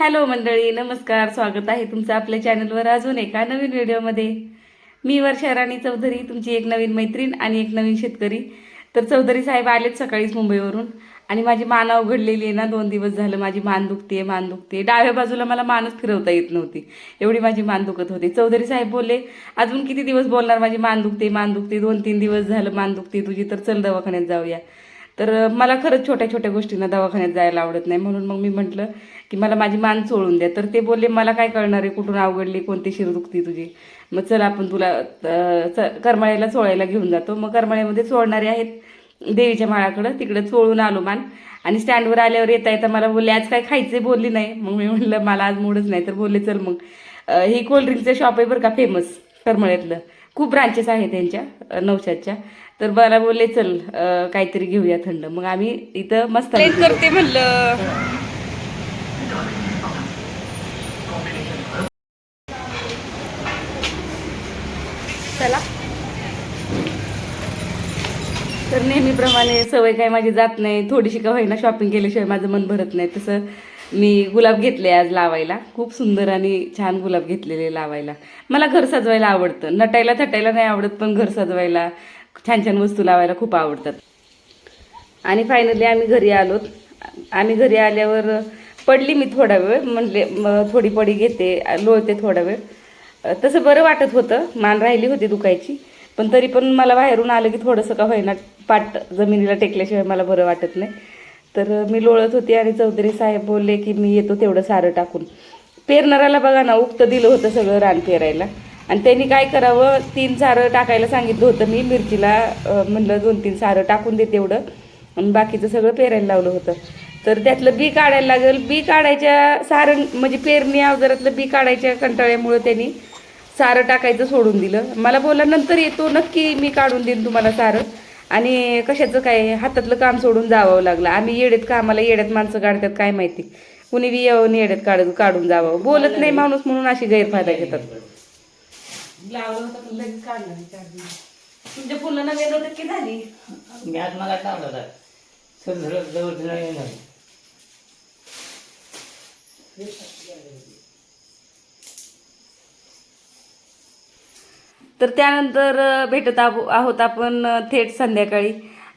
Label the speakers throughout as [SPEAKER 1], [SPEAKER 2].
[SPEAKER 1] Hello मंडळी नमस्कार स्वागत आहे तुमचं आपल्या चॅनलवर अजून एका नवीन व्हिडिओमध्ये. मी वर्षा राणी चौधरी तुमची एक नवीन मैत्रीण आणि एक नवीन शेतकरी. तर चौधरी साहेब आलेत सकाळीच मुंबईवरून आणि माझी मान अवघडलेली आहे ना दोन दिवस झालं माझी मान दुखते मान दुखते डाव्या बाजूला मला मानच फिरवता येत नव्हती. एवढी माझी मान दुखत होती. चौधरी साहेब बोलले अजून किती दिवस बोलणार? माझी मान दुखते मान दुखते दोन तीन दिवस झालं मान दुखते तुझी तर चल दवाखान्यात जाऊया. तर मला खरंच छोट्या छोट्या गोष्टींना दवाखान्यात जायला आवडत नाही. म्हणून मग मी म्हटलं की मला माझी मान चोळून द्या. तर ते बोलले मला काय कळणार आहे? कुठून अवघडली? कोणती शिर दुखती तुझी? मग चल आपण तुला च- करमाळ्याला चोळायला घेऊन जातो. मग करमाळ्यामध्ये चोळणारे आहेत देवीच्या माळाकडं. तिकडं चोळून आलो मान. आणि स्टँडवर आल्यावर येता येता मला बोलले आज काय खायचे बोलली नाही. मग मी म्हणलं मला आज मूडच नाही. तर बोलले चल मग हे ही कोल्ड्रिंकचं शॉप आहे बरं का फेमस करमळ्यातलं. खूप ब्रांचेस आहेत त्यांच्या अं, नवशातच्या तर मला बोलले चल काहीतरी घेऊया थंड. मग आम्ही इथं मस्त करते म्हणलं. चला. तर नेहमीप्रमाणे सवय काय माझी जात नाही. थोडीशी का होईना शॉपिंग केल्याशिवाय माझं मन भरत नाही. तसं मी गुलाब घेतले आज लावायला. खूप सुंदर आणि छान गुलाब घेतलेले लावायला. मला घर सजवायला आवडतं. नटायला थटायला नाही आवडत पण घर सजवायला छान छान वस्तू लावायला खूप आवडतात. आणि फायनली आम्ही घरी आलोत आम्ही घरी आल्यावर पडली मी थोडा वेळ. म्हणले थोडी पडी घेते लोळते थोडा वेळ. तसं बरं वाटत होतं. मान राहिली होती दुखायची. पण तरी पण मला बाहेरून आलं की थोडंसं का होईना पाट जमिनीला टेकल्याशिवाय मला बरं वाटत नाही. तर मी लोळत होती आणि चौधरी साहेब बोलले की मी येतो तेवढं सारं टाकून. पेरणाऱ्याला बघा ना उक्त दिलं होतं सगळं रान पेरायला. आणि त्यांनी काय करावं तीन सारं टाकायला सांगितलं होतं मी मिरचीला म्हणलं दोन तीन सारं टाकून दे तेवढं आणि बाकीचं सगळं पेरायला लावलं होतं. तर त्यातलं बी काढायला लागेल. बी काढायच्या सारण म्हणजे पेरणी अवजारातलं बी काढायच्या कंटाळ्यामुळं त्यांनी सारं टाकायचं सोडून दिलं. मला बोला नंतर येतो नक्की मी काढून देईन तुम्हाला सारं. आणि कशाचं काय हातातलं काम सोडून जावं लागलं. आम्ही येड्यात कामाला येड्यात माणसं काढतात काय माहिती. कुणी बी येऊन येड्यात काढ काढून जावं. बोलत नाही माणूस म्हणून अशी गैरफायदा घेतात. तुमच्या फुलं नवीन होतं की झाली?
[SPEAKER 2] मी आज मला लावला होता. सर धरत जवळ
[SPEAKER 1] तर त्यानंतर भेटत आहो- आहोत आपण थेट संध्याकाळी.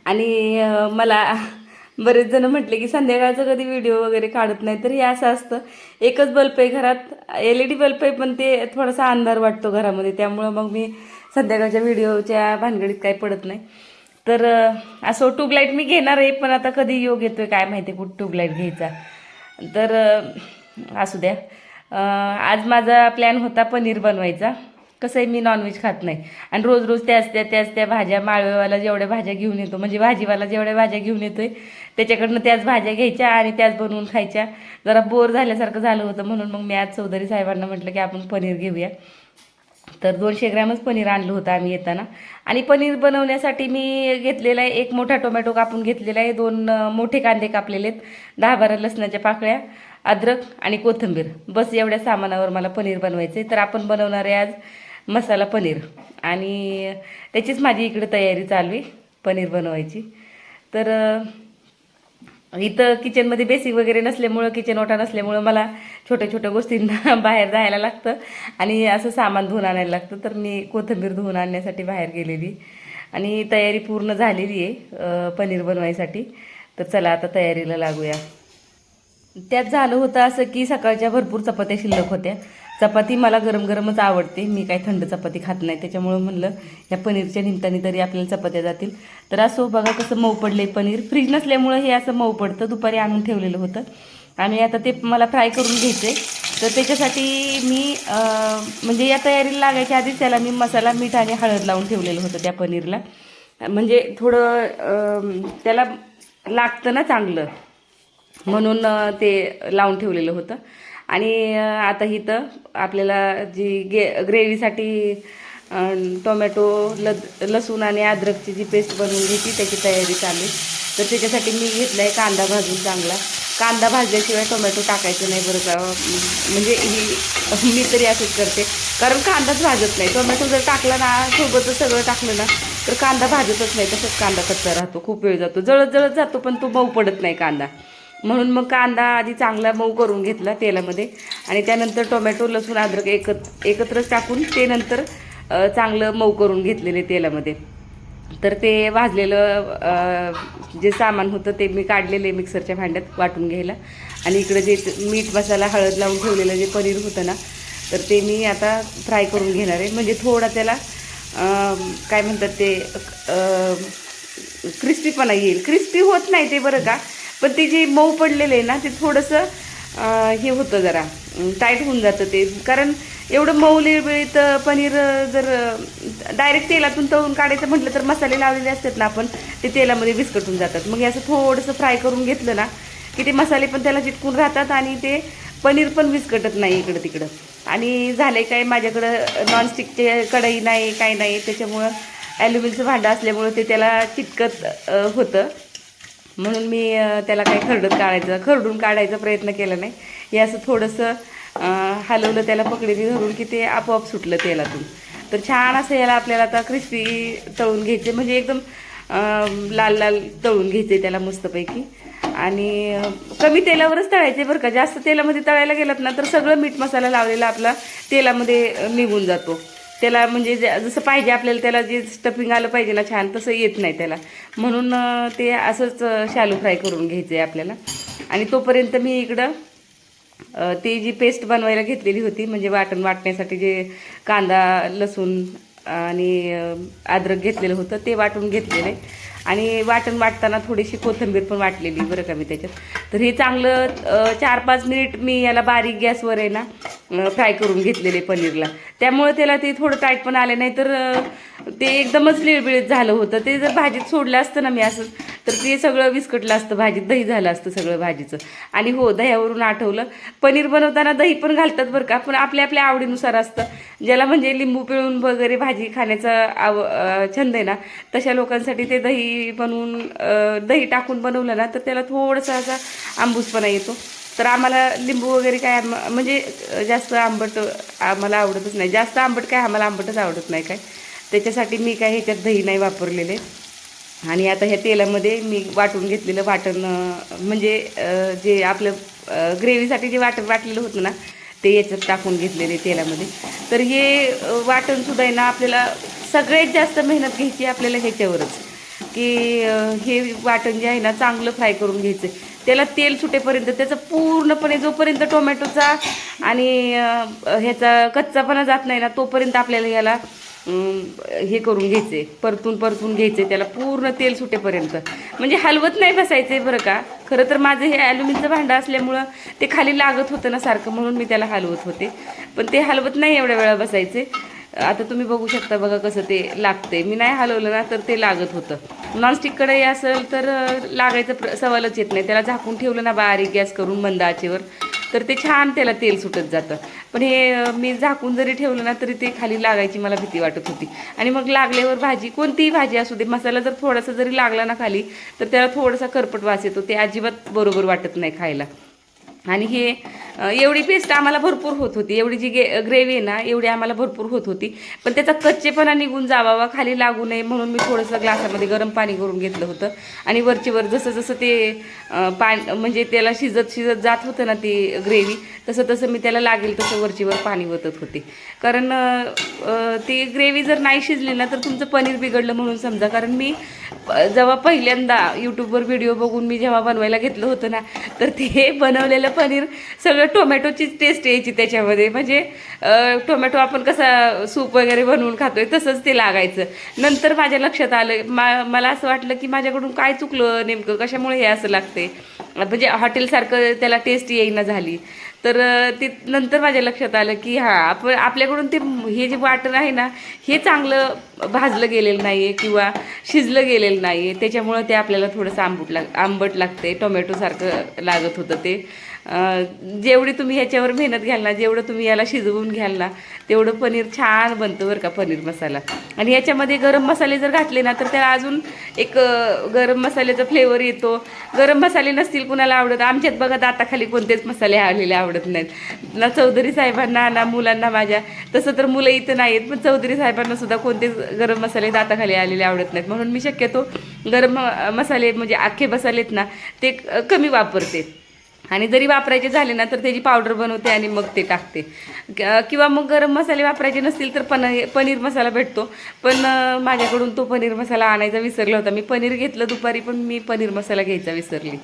[SPEAKER 1] आणि मला बरेच जण म्हटले की संध्याकाळचं कधी व्हिडिओ वगैरे काढत नाही. तर हे असं असतं. एकच बल्ब आहे घरात. एल ई डी बल्ब आहे पण ते थोडासा अंधार वाटतो घरामध्ये. त्यामुळं मग मी संध्याकाळच्या व्हिडिओच्या भानगडीत काही पडत नाही. तर असं ट्यूबलाईट मी घेणार आहे पण आता कधी योग येतो आहे काय माहिती कुठं ट्यूबलाईट घ्यायचा. तर असू द्या. आज माझा प्लॅन होता पनीर बनवायचा. कसं आहे मी नॉनव्हेज खात नाही. आणि रोज रोज त्याच त्या त्याच त्या भाज्या माळवेवाला जेवढ्या भाज्या घेऊन येतो म्हणजे भाजीवाला जेवढ्या भाज्या घेऊन येतोय त्याच्याकडनं त्याच भाज्या घ्यायच्या आणि त्याच बनवून खायच्या. जरा बोर झाल्यासारखं झालं होतं म्हणून मग मी आज चौधरी साहेबांना म्हटलं की आपण पनीर घेऊया. तर दोनशे ग्रॅमच पनीर आणलं होतं आम्ही येताना. आणि पनीर बनवण्यासाठी मी घेतलेला आहे एक मोठा टोमॅटो कापून घेतलेला आहे दोन मोठे कांदे कापलेले आहेत दहा बारा लसणाच्या पाकळ्या अद्रक आणि कोथिंबीर. बस एवढ्या सामानावर मला पनीर बनवायचं आहे तर आपण बनवणार आहे आज मसाला पनीर. आणि त्याचीच माझी इकडे तयारी चालू आहे पनीर बनवायची. तर इथं किचनमध्ये बेसिक वगैरे नसल्यामुळं किचन ओटा नसल्यामुळं मला छोट्या छोट्या गोष्टींना बाहेर जायला लागतं. आणि असं सामान धुवून आणायला लागतं. तर मी कोथिंबीर धुवून आणण्यासाठी बाहेर गेलेली. आणि तयारी पूर्ण झालेली आहे पनीर बनवायसाठी. तर चला आता तयारीला लागूया. त्यात झालं होतं असं की सकाळच्या भरपूर चपात्या शिल्लक होत्या. चपाती मला गरम गरमच आवडते. मी काही थंड चपाती खात नाही. त्याच्यामुळं म्हणलं या पनीरच्या निमित्ताने तरी आपल्याला चपात्या जातील. तर असं बघा कसं मऊ पडले पनीर. फ्रीज नसल्यामुळं हे असं मऊ पडतं. दुपारी आणून ठेवलेलं होतं. आणि आता ते मला फ्राय करून घ्यायचे तर त्याच्यासाठी मी म्हणजे या तयारीला लागायच्या आधीच त्याला मी मसाला मीठ आणि हळद लावून ठेवलेलं होतं त्या पनीरला. म्हणजे थोडं त्याला लागतं ना चांगलं. म्हणून ते लावून ठेवलेलं होतं. आणि आता इथं आपल्याला जी गे ग्रेव्हीसाठी टोमॅटो ल लसूण आणि अद्रकची जी पेस्ट बनवून घेतली त्याची तयारी चालू आहे. तर त्याच्यासाठी मी घेतला आहे कांदा भाजून चांगला. कांदा भाजल्याशिवाय टोमॅटो टाकायचं नाही बरं का म्हणजे ही मी तरी असंच करते. कारण कांदाच भाजत नाही. टोमॅटो जर टाकला ना सोबतच सगळं टाकलं ना तर कांदा भाजतच नाही. तसंच कांदा कच्चा राहतो खूप वेळ जातो. जळत जळत जातो पण तो मऊ पडत नाही कांदा. म्हणून मग कांदा आधी चांगला मऊ करून घेतला तेलामध्ये. आणि त्यानंतर टोमॅटो लसूण अद्रक एकत्र एकत्रच टाकून ते नंतर चांगलं मऊ करून घेतलेले तेलामध्ये. तर ते भाजलेलं जे सामान होतं ते मी काढलेले मिक्सरच्या भांड्यात वाटून घ्यायला. आणि इकडं जे मीठ मसाला हळद लावून ठेवलेलं जे पनीर होतं ना तर ते मी आता फ्राय करून घेणार आहे. म्हणजे थोडा त्याला काय म्हणतात ते क्रिस्पीपणा येईल. क्रिस्पी होत नाही ते बरं का. पण ते जे मऊ पडलेलं आहे ना ते थोडंसं हे होतं जरा टाईट होऊन जातं ते. कारण एवढं मऊ लिळबिळीत पनीर जर डायरेक्ट तेलातून तळून काढायचं म्हटलं तर मसाले लावलेले असतात ना आपण ते तेलामध्ये विस्कटून जातात. मग हे असं थोडंसं फ्राय करून घेतलं ना की ते मसाले पण त्याला चिटकून राहतात आणि ते पनीर पण विस्कटत नाही इकडं तिकडं. आणि झाले काय माझ्याकडं नॉनस्टिकचे कढई नाही काय नाही त्याच्यामुळं ॲल्युमिनचं भांडं असल्यामुळं ते त्याला चिटकत होतं. म्हणून मी त्याला काही खरडत काढायचं खरडून काढायचा प्रयत्न केला नाही. हे असं थोडंसं हलवलं त्याला पकडीने धरून की ते आपोआप सुटलं तेलातून. तर छान असं याला आपल्याला आता क्रिस्पी तळून घ्यायचे म्हणजे एकदम लाल लाल तळून घ्यायचे त्याला मस्तपैकी. आणि कमी तेलावरच तळायचे बरं का जास्त तेलामध्ये तळायला गेलात ना तर सगळं मीठ मसाला लावलेला आपला तेलामध्ये निघून जातो. त्याला म्हणजे जसं पाहिजे आपल्याला त्याला जे स्टफिंग आलं पाहिजे ना छान तसं येत नाही त्याला. म्हणून ते असंच शालू फ्राय करून घ्यायचं आहे आपल्याला. आणि तोपर्यंत मी इकडं ती जी पेस्ट बनवायला घेतलेली होती म्हणजे वाटण वाटण्यासाठी जे कांदा लसूण आणि अद्रक घेतलेलं होतं ते वाटून घेतलेलं आहे. आणि वाटण वाटताना थोडीशी कोथिंबीर पण वाटलेली बरं का मी त्याच्यात. तर हे चांगलं चार पाच मिनिट मी याला बारीक गॅसवर आहे ना फ्राय करून घेतलेले पनीरला. त्यामुळे त्याला ते थोडं टाईट पण आले नाही तर ते एकदमच लिळबिळीत झालं होतं. ते जर भाजीत सोडलं असतं ना मी असं तर ते सगळं विस्कटलं असतं. भाजीत दही झालं असतं सगळं भाजीचं. आणि हो दह्यावरून आठवलं पनीर बनवताना दही पण घालतात बरं का पण आपल्या आपल्या आवडीनुसार असतं. ज्याला म्हणजे लिंबू पिळून वगैरे भाजी खाण्याचा आव छंद आहे ना तशा लोकांसाठी ते दही बनवून दही टाकून बनवलं ना तर त्याला थोडंसं असा आंबूसपणा येतो. तर आम्हाला लिंबू वगैरे काय म्हणजे जास्त आंबट आम्हाला आवडतच नाही. जास्त आंबट काय आम्हाला आंबटच आवडत नाही काय. त्याच्यासाठी मी काय ह्याच्यात दही नाही वापरलेले. आणि आता ह्या तेलामध्ये मी वाटून घेतलेलं वाटण म्हणजे जे आपलं ग्रेव्हीसाठी जे वाटण वाटलेलं होतं ना ते याच्यात टाकून घेतलेले तेलामध्ये. तर हे वाटणसुद्धा आहे ना आपल्याला सगळ्यात जास्त मेहनत घ्यायची आपल्याला ह्याच्यावरच. की हे वाटण जे आहे ना चांगलं फ्राय करून घ्यायचं. त्याला तेल सुटेपर्यंत त्याचं पूर्णपणे जोपर्यंत टोमॅटोचा आणि ह्याचा कच्चापणा जात नाही ना तोपर्यंत आपल्याला याला हे करून घ्यायचे परतून परतून घ्यायचे त्याला पूर्ण तेल सुटेपर्यंत. म्हणजे हलवत नाही बसायचे बरं का. खरं तर माझं हे ॲल्युमिनचं भांडं असल्यामुळं ते खाली लागत होतं ना सारखं म्हणून मी त्याला हलवत होते. पण ते हलवत नाही एवढ्या वेळा बसायचे. आता तुम्ही बघू शकता बघा कसं ते लागते मी नाही हलवलं ना तर ते लागत होतं. नॉनस्टिक कढई असेल तर लागायचं प्र सवालच येत नाही. त्याला झाकून ठेवलं ना बारीक गॅस करून मंद आचेवर तर ते छान त्याला तेल सुटत जातं. पण हे मी झाकून जरी ठेवलं ना तरी ते खाली लागायची मला भीती वाटत होती. आणि मग लागल्यावर भाजी कोणतीही भाजी असू दे मसाला जर थोडासा जरी लागला ना खाली तर त्याला थोडासा करपट वास येतो. ते अजिबात बरोबर वाटत नाही खायला. आणि हे एवढी पेस्ट आम्हाला भरपूर होत होती. एवढी जी गे ग्रेव्ही आहे ना एवढी आम्हाला भरपूर होत होती. पण त्याचा कच्चेपणा निघून जावावा खाली लागू नये म्हणून मी थोडंसं ग्लासामध्ये गरम पाणी करून घेतलं होतं. आणि वरचीवर जसं जसं ते पाणी म्हणजे त्याला शिजत शिजत जात होतं ना ती ग्रेव्ही तसं तसं मी त्याला लागेल तसं वरचीवर पाणी ओतत होते. कारण ती ग्रेव्ही जर नाही शिजली ना तर तुमचं पनीर बिघडलं म्हणून समजा. कारण मी जेव्हा पहिल्यांदा यूट्यूबवर व्हिडिओ बघून मी जेव्हा बनवायला घेतलं होतं ना तर ते बनवलेलं पनीर सगळं टोमॅटोचीच टेस्ट यायची त्याच्यामध्ये. म्हणजे टोमॅटो आपण कसा सूप वगैरे बनवून खातोय तसंच ते लागायचं. नंतर माझ्या लक्षात आलं मा मला असं वाटलं की माझ्याकडून काय चुकलं नेमकं? कशामुळे हे असं लागते म्हणजे हॉटेलसारखं त्याला टेस्ट येईना झाली. तर ते नंतर माझ्या लक्षात आलं की हां आपण आपल्याकडून ते हे जे वाटण आहे ना हे चांगलं भाजलं गेलेलं नाही आहे किंवा शिजलं गेलेलं नाही आहे त्याच्यामुळं ते आपल्याला थोडंसं आंबट लाग आंबट लागते टोमॅटोसारखं लागत होतं ते. जेवढी तुम्ही ह्याच्यावर मेहनत घ्याल ना जेवढं तुम्ही याला शिजवून घ्याल ना तेवढं पनीर छान बनतं बरं का पनीर मसाला. आणि याच्यामध्ये गरम मसाले जर घातले ना तर त्याला अजून एक गरम मसाल्याचा फ्लेवर येतो. गरम मसाले नसतील कुणाला आवडत आमच्यात बघा दाताखाली कोणतेच मसाले आलेले आवडत नाहीत. ना चौधरी साहेबांना ना मुलांना माझ्या तसं तर मुलं इथं नाहीत पण चौधरी साहेबांना सुद्धा कोणतेच गरम मसाले दाताखाली आलेले आवडत नाहीत. म्हणून मी शक्यतो गरम मसाले म्हणजे अख्खे मसालेत ना ते कमी वापरते. आणि जरी वापरायचे झाले ना तर त्याची पावडर बनवते आणि मग ते टाकते. किंवा मग गरम मसाले वापरायचे नसतील तर पन पनीर मसाला भेटतो. पण माझ्याकडून तो पनीर मसाला आणायचा विसरला होता. मी पनीर घेतलं दुपारी पण मी पनीर मसाला घ्यायचा विसरली.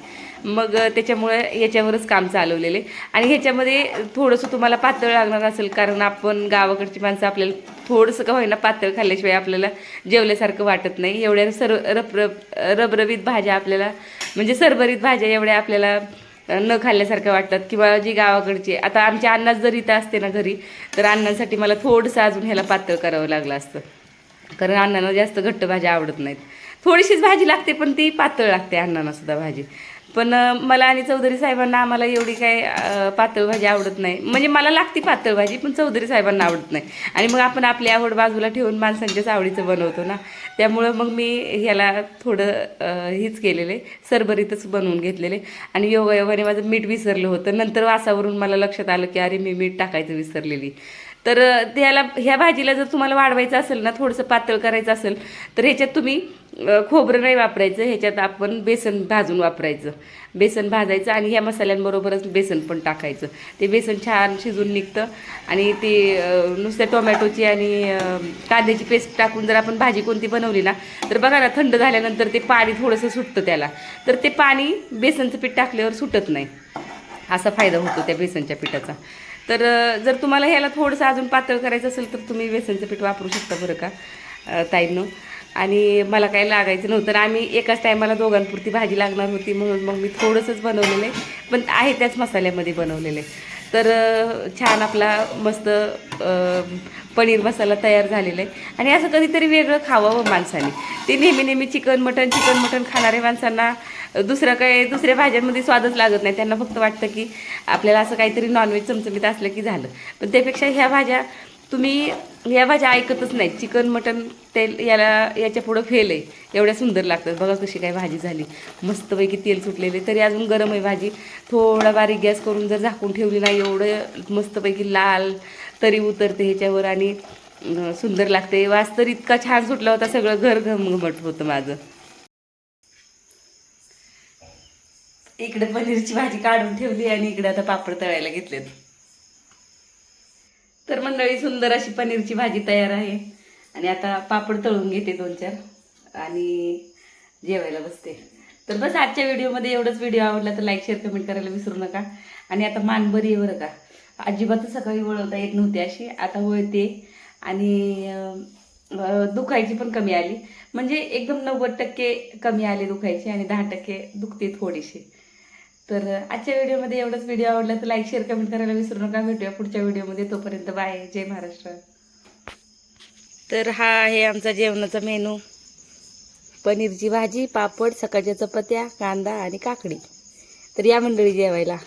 [SPEAKER 1] मग त्याच्यामुळे याच्यावरच काम चालवलेले. आणि ह्याच्यामध्ये थोडंसं तुम्हाला पातळ लागणार असेल कारण आपण गावाकडची माणसं आपल्याला थोडंसं का होईना पातळ खाल्ल्याशिवाय आपल्याला जेवल्यासारखं वाटत नाही. एवढ्या सर्व रपरप रबरबीत भाज्या आपल्याला म्हणजे सरभरीत भाज्या एवढ्या आपल्याला न खाल्ल्यासारखं वाटतात किंवा जी गावाकडची आता आमच्या अन्नास जर इथं असते ना घरी तर अन्नासाठी मला थोडंसं अजून ह्याला पातळ करावं लागलं असतं. कारण अण्णांना जास्त घट्ट भाज्या आवडत नाहीत. थोडीशीच भाजी लागते पण ती पातळ लागते अण्णांना सुद्धा भाजी. पण मला आणि चौधरी साहेबांना आम्हाला एवढी काय पातळ भाजी आवडत नाही. म्हणजे मला लागती पातळ भाजी पण चौधरी साहेबांना आवडत नाही. आणि मग आपण आपली आवड बाजूला ठेवून माणसांच्याच आवडीचं बनवतो ना. त्यामुळं मग मी ह्याला थोडं हीच केलेले सरभरीतच बनवून घेतलेले. आणि योगायोगाने माझं मीठ विसरलं होतं. नंतर वासावरून मला लक्षात आलं की अरे मी मीठ टाकायचं विसरलेली. तर त्याला ह्या भाजीला जर तुम्हाला वाढवायचं असेल ना थोडंसं पातळ करायचं असेल तर ह्याच्यात तुम्ही खोबरं नाही वापरायचं ह्याच्यात आपण बेसन भाजून वापरायचं. बेसन भाजायचं आणि ह्या मसाल्यांबरोबरच बेसन पण टाकायचं. ते बेसन छान शिजून निघतं आणि ते नुसत्या टोमॅटोची आणि कांद्याची पेस्ट टाकून जर आपण भाजी कोणती बनवली ना तर बघा ना थंड झाल्यानंतर ते पाणी थोडंसं सुटतं त्याला. तर ते पाणी बेसनचं पीठ टाकल्यावर सुटत नाही. असा फायदा होतो त्या बेसनच्या पिठाचा. तर जर तुम्हाला ह्याला थोडंसं अजून पातळ करायचं असेल तर तुम्ही बेसनचं पीठ वापरू शकता बरं का अ, ताईंनो. आणि मला काही लागायचं नव्हतं आम्ही एकाच टायमाला दोघांपुरती भाजी लागणार होती म्हणून मग मी थोडंसंच बनवलेलं आहे. पण आहे त्याच मसाल्यामध्ये बनवलेले तर छान आपला मस्त पनीर मसाला तयार झालेला आहे. आणि असं कधीतरी वेगळं खावावं हो माणसाने. ते नेहमी नेहमी चिकन मटन चिकन मटन खाणाऱ्या माणसांना दुसरं काय दुसऱ्या भाज्यांमध्ये स्वादच लागत नाही. त्यांना फक्त वाटतं की आपल्याला असं काहीतरी नॉनव्हेज चमचमीत असलं की झालं. पण त्यापेक्षा ह्या भाज्या तुम्ही ह्या भाज्या ऐकतच नाही चिकन मटन तेल याला याच्या पुढं फेल आहे. एवढ्या सुंदर लागतात. बघा कशी काय भाजी झाली. मस्तपैकी तेल सुटलेले. तरी अजून गरम आहे भाजी. थोडा बारीक गॅस करून जर झाकून ठेवली ना एवढं मस्तपैकी लाल तरी उतरते ह्याच्यावर आणि सुंदर लागते. वास तर इतका छान सुटला होता. सगळं घर घमघमट होतं माझं. इकडे पनीरची भाजी काढून ठेवली आणि इकडे आता पापड तळायला घेतलेत. तर मंडळी सुंदर अशी पनीरची भाजी तयार आहे. आणि आता पापड तळून घेते दोन चार आणि जेवायला बसते. तर बस आजच्या व्हिडिओमध्ये एवढंच. व्हिडिओ आवडला तर लाईक शेअर कमेंट करायला विसरू नका. आणि आता मान बरी आहे बरं का. अजिबातच सकाळी वळवता येत नव्हती अशी. आता वळते आणि दुखायची पण कमी आली. म्हणजे एकदम नव्वद टक्के कमी आले दुखायचे आणि दहा टक्के दुखते थोडीशी तर आजच्या व्हिडिओमध्ये एवढंच. व्हिडिओ आवडला तर लाईक शेअर कमेंट करायला विसरू नका. भेटूया पुढच्या व्हिडिओमध्ये. तोपर्यंत बाय जय महाराष्ट्र. तर हा आहे आमचा जेवणाचा मेनू पनीरची भाजी पापड सकाळच्या चपात्या कांदा आणि काकडी. तर या मंडळी जेवायला.